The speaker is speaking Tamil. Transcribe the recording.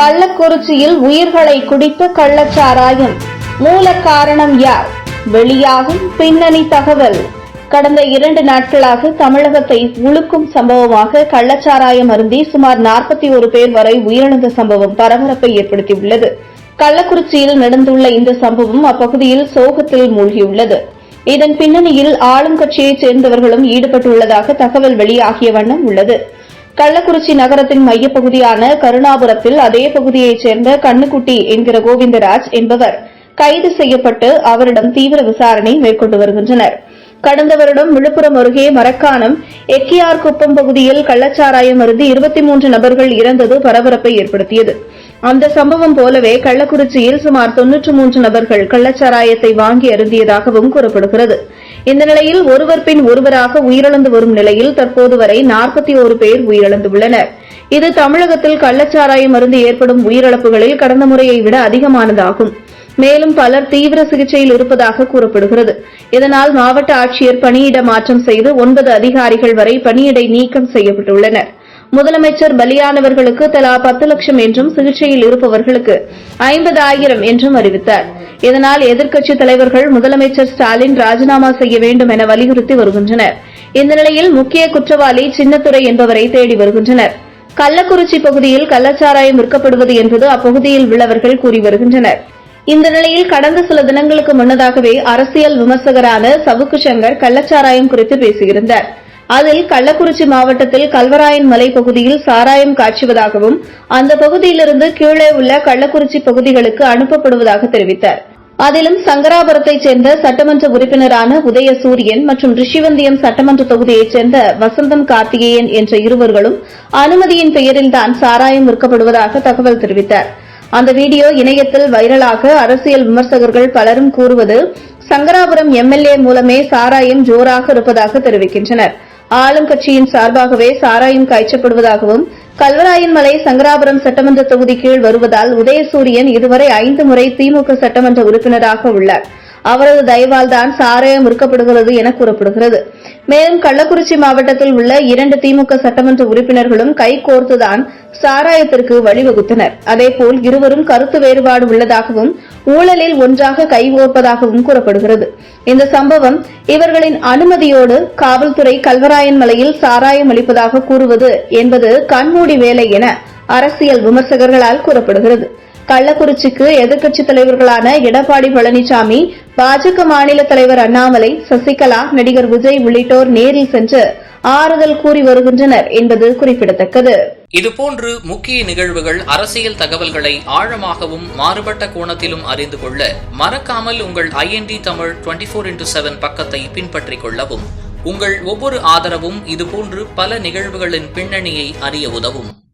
கள்ளக்குறிச்சியில் உயிர்களை குடித்த கள்ளச்சாராயம். மூல காரணம் யார்? வெளியாகும் பின்னணி தகவல். கடந்த இரண்டு நாட்களாக தமிழகத்தை உலுக்கும் சம்பவமாக கள்ளச்சாராயம் அருந்தி சுமார் நாற்பத்தி ஒரு பேர் வரை உயிரிழந்த சம்பவம் பரபரப்பை ஏற்படுத்தியுள்ளது. கள்ளக்குறிச்சியில் நடந்துள்ள இந்த சம்பவம் அப்பகுதியில் சோகத்தில் மூழ்கியுள்ளது. இதன் பின்னணியில் ஆளும் கட்சியைச் சேர்ந்தவர்களும் ஈடுபட்டுள்ளதாக தகவல் வெளியாகிய வண்ணம் உள்ளது. கள்ளக்குறிச்சி நகரத்தின் மையப்பகுதியான கருணாபுரத்தில் அதே பகுதியைச் சேர்ந்த கண்ணுக்குட்டி என்கிற கோவிந்தராஜ் என்பவர் கைது செய்யப்பட்டு அவரிடம் தீவிர விசாரணை மேற்கொண்டு வருகின்றனர். கடந்த வருடம் விழுப்புரம் அருகே மரக்காணம் எக்கியார் குப்பம் பகுதியில் கள்ளச்சாராயம் அருந்து இருபத்தி மூன்று நபர்கள் இறந்தது பரபரப்பை ஏற்படுத்தியது. அந்த சம்பவம் போலவே கள்ளக்குறிச்சியில் சுமார் தொன்னூற்று மூன்று நபர்கள் கள்ளச்சாராயத்தை வாங்கி அருந்தியதாகவும் கூறப்படுகிறது. இந்த நிலையில் ஒருவர் பின் ஒருவராக உயிரிழந்து வரும் நிலையில் தற்போது வரை நாற்பத்தி ஒரு பேர் உயிரிழந்துள்ளனர். இது தமிழகத்தில் கள்ளச்சாராய மருந்து ஏற்படும் உயிரிழப்புகளில் கடந்த முறையை விட அதிகமானதாகும். மேலும் பலர் தீவிர சிகிச்சையில் இருப்பதாக கூறப்படுகிறது. இதனால் மாவட்ட ஆட்சியர் பணியிட மாற்றம் செய்து ஒன்பது அதிகாரிகள் வரை பணியிடை நீக்கம் செய்யப்பட்டுள்ளனா் முதலமைச்சர் பலியானவர்களுக்கு தலா பத்து லட்சம் என்றும் சிகிச்சையில் இருப்பவர்களுக்கு ஐம்பதாயிரம் என்றும் அறிவித்தார். இதனால் எதிர்க்கட்சித் தலைவர்கள் முதலமைச்சர் ஸ்டாலின் ராஜினாமா செய்ய வேண்டும் என வலியுறுத்தி வருகின்றனர். இந்த நிலையில் முக்கிய குற்றவாளி சின்னத்துறை என்பவரை தேடி வருகின்றனர். கள்ளக்குறிச்சி பகுதியில் கள்ளச்சாராயம் விற்கப்படுவது என்பது அப்பகுதியில் உள்ளவர்கள் கூறி வருகின்றனர். இந்த நிலையில் கடந்த சில தினங்களுக்கு முன்னதாகவே அரசியல் விமர்சகரான சவுக்கு சங்கர் கள்ளச்சாராயம் குறித்து பேசியிருந்தாா் அதில் கள்ளக்குறிச்சி மாவட்டத்தில் கல்வராயன் மலை பகுதியில் சாராயம் காய்ச்சுவதாகவும் அந்த பகுதியிலிருந்து கீழே உள்ள கள்ளக்குறிச்சி பகுதிகளுக்கு அனுப்பப்படுவதாக தெரிவித்தார். அதிலும் சங்கராபுரத்தைச் சேர்ந்த சட்டமன்ற உறுப்பினரான உதயசூரியன் மற்றும் ரிஷிவந்தியம் சட்டமன்ற தொகுதியைச் சேர்ந்த வசந்தம் கார்த்திகேயன் என்ற இருவர்களும் அனுமதியின் பெயரில்தான் சாராயம் விற்கப்படுவதாக தகவல் தெரிவித்தார். அந்த வீடியோ இணையத்தில் வைரலாக அரசியல் விமர்சகர்கள் பலரும் கூறுவது சங்கராபுரம் எம்எல்ஏ மூலமே சாராயம் ஜோராக இருப்பதாக தெரிவிக்கின்றனர். ஆளும் கட்சியின் சார்பாகவே சாராயம் காய்ச்சப்படுவதாகவும் கல்வராயன் மலை சங்கராபுரம் சட்டமன்ற தொகுதி கீழ் வருவதால் உதயசூரியன் இதுவரை ஐந்து முறை திமுக சட்டமன்ற உறுப்பினராக உள்ளாா் அவரது தயவால் தான் சாராயம் விற்கப்படுகிறது என கூறப்படுகிறது. மேலும் கள்ளக்குறிச்சி மாவட்டத்தில் உள்ள இரண்டு திமுக சட்டமன்ற உறுப்பினர்களும் கைகோர்த்துதான் சாராயத்திற்கு வழிவகுத்தனர். அதேபோல் இருவரும் கருத்து வேறுபாடு உள்ளதாகவும் ஊழலில் ஒன்றாக கைகோர்ப்பதாகவும் கூறப்படுகிறது. இந்த சம்பவம் இவர்களின் அனுமதியோடு காவல்துறை கல்வராயன் மலையில் சாராயம் அளிப்பதாக கூறுவது என்பது கண்மூடி வேலை என அரசியல் விமர்சகர்களால் கூறப்படுகிறது. கள்ளக்குறிச்சிக்கு எதிர்க்கட்சித் தலைவர்களான எடப்பாடி பழனிசாமி பாஜக மாநில தலைவர் அண்ணாமலை சசிகலா நடிகர் விஜய் உள்ளிட்டோர் நேரில் சென்று ஆறுதல் கூறி வருகின்றனர் என்பது குறிப்பிடத்தக்கது. இதுபோன்று முக்கிய நிகழ்வுகள் அரசியல் தகவல்களை ஆழமாகவும் மாறுபட்ட கோணத்திலும் அறிந்து கொள்ள மறக்காமல் உங்கள் INT Tamil twenty four into seven பக்கத்தை பின்பற்றிக் கொள்ளவும். உங்கள் ஒவ்வொரு ஆதரவும் இதுபோன்று பல நிகழ்வுகளின் பின்னணியை அறிய உதவும்.